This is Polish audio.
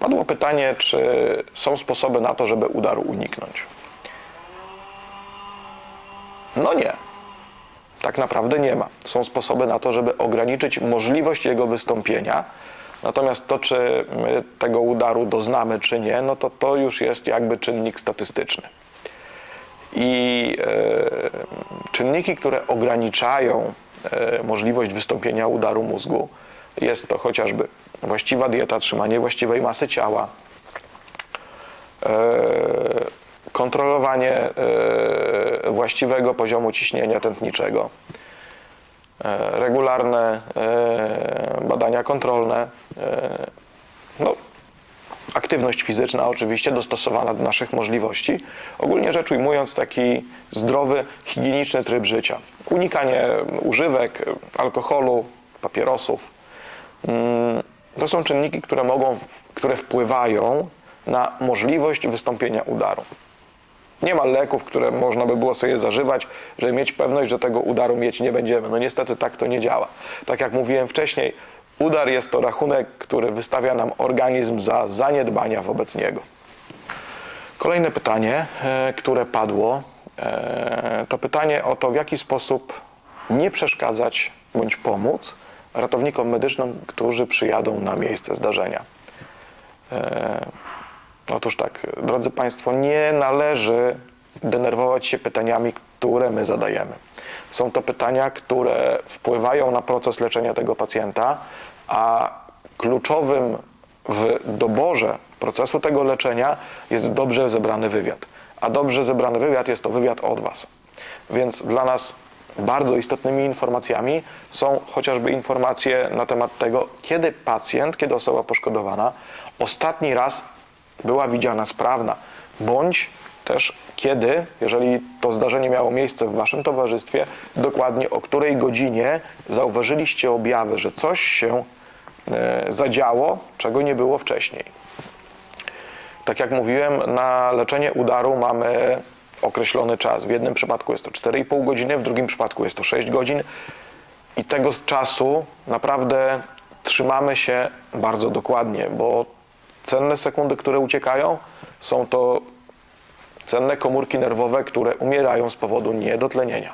Padło pytanie, czy są sposoby na to, żeby udaru uniknąć. No nie. Tak naprawdę nie ma. Są sposoby na to, żeby ograniczyć możliwość jego wystąpienia. Natomiast to, czy my tego udaru doznamy, czy nie, no to to już jest jakby czynnik statystyczny. I e, czynniki, które ograniczają e, możliwość wystąpienia udaru mózgu, jest to chociażby właściwa dieta, trzymanie właściwej masy ciała, e, kontrolowanie e, właściwego poziomu ciśnienia tętniczego, e, regularne badania kontrolne, no, aktywność fizyczna oczywiście dostosowana do naszych możliwości. Ogólnie rzecz ujmując taki zdrowy, higieniczny tryb życia. Unikanie używek, alkoholu, papierosów. To są czynniki, które mogą, które wpływają na możliwość wystąpienia udaru. Nie ma leków, które można by było sobie zażywać, żeby mieć pewność, że tego udaru mieć nie będziemy. No niestety tak to nie działa. Tak jak mówiłem wcześniej, udar jest to rachunek, który wystawia nam organizm za zaniedbania wobec niego. Kolejne pytanie, e, które padło, e, to pytanie o to, w jaki sposób nie przeszkadzać bądź pomóc ratownikom medycznym, którzy przyjadą na miejsce zdarzenia. E, Otóż tak, drodzy Państwo, nie należy denerwować się pytaniami, które my zadajemy. Są to pytania, które wpływają na proces leczenia tego pacjenta, a kluczowym w doborze procesu tego leczenia jest dobrze zebrany wywiad. A dobrze zebrany wywiad jest to wywiad od Was. Więc dla nas bardzo istotnymi informacjami są chociażby informacje na temat tego, kiedy pacjent, kiedy osoba poszkodowana ostatni raz była widziana sprawna, bądź też kiedy, jeżeli to zdarzenie miało miejsce w Waszym towarzystwie, dokładnie o której godzinie zauważyliście objawy, że coś się e, zadziało, czego nie było wcześniej. Tak jak mówiłem, na leczenie udaru mamy określony czas. W jednym przypadku jest to 4,5 godziny, w drugim przypadku jest to 6 godzin i tego czasu naprawdę trzymamy się bardzo dokładnie, bo cenne sekundy, które uciekają, są to cenne komórki nerwowe, które umierają z powodu niedotlenienia.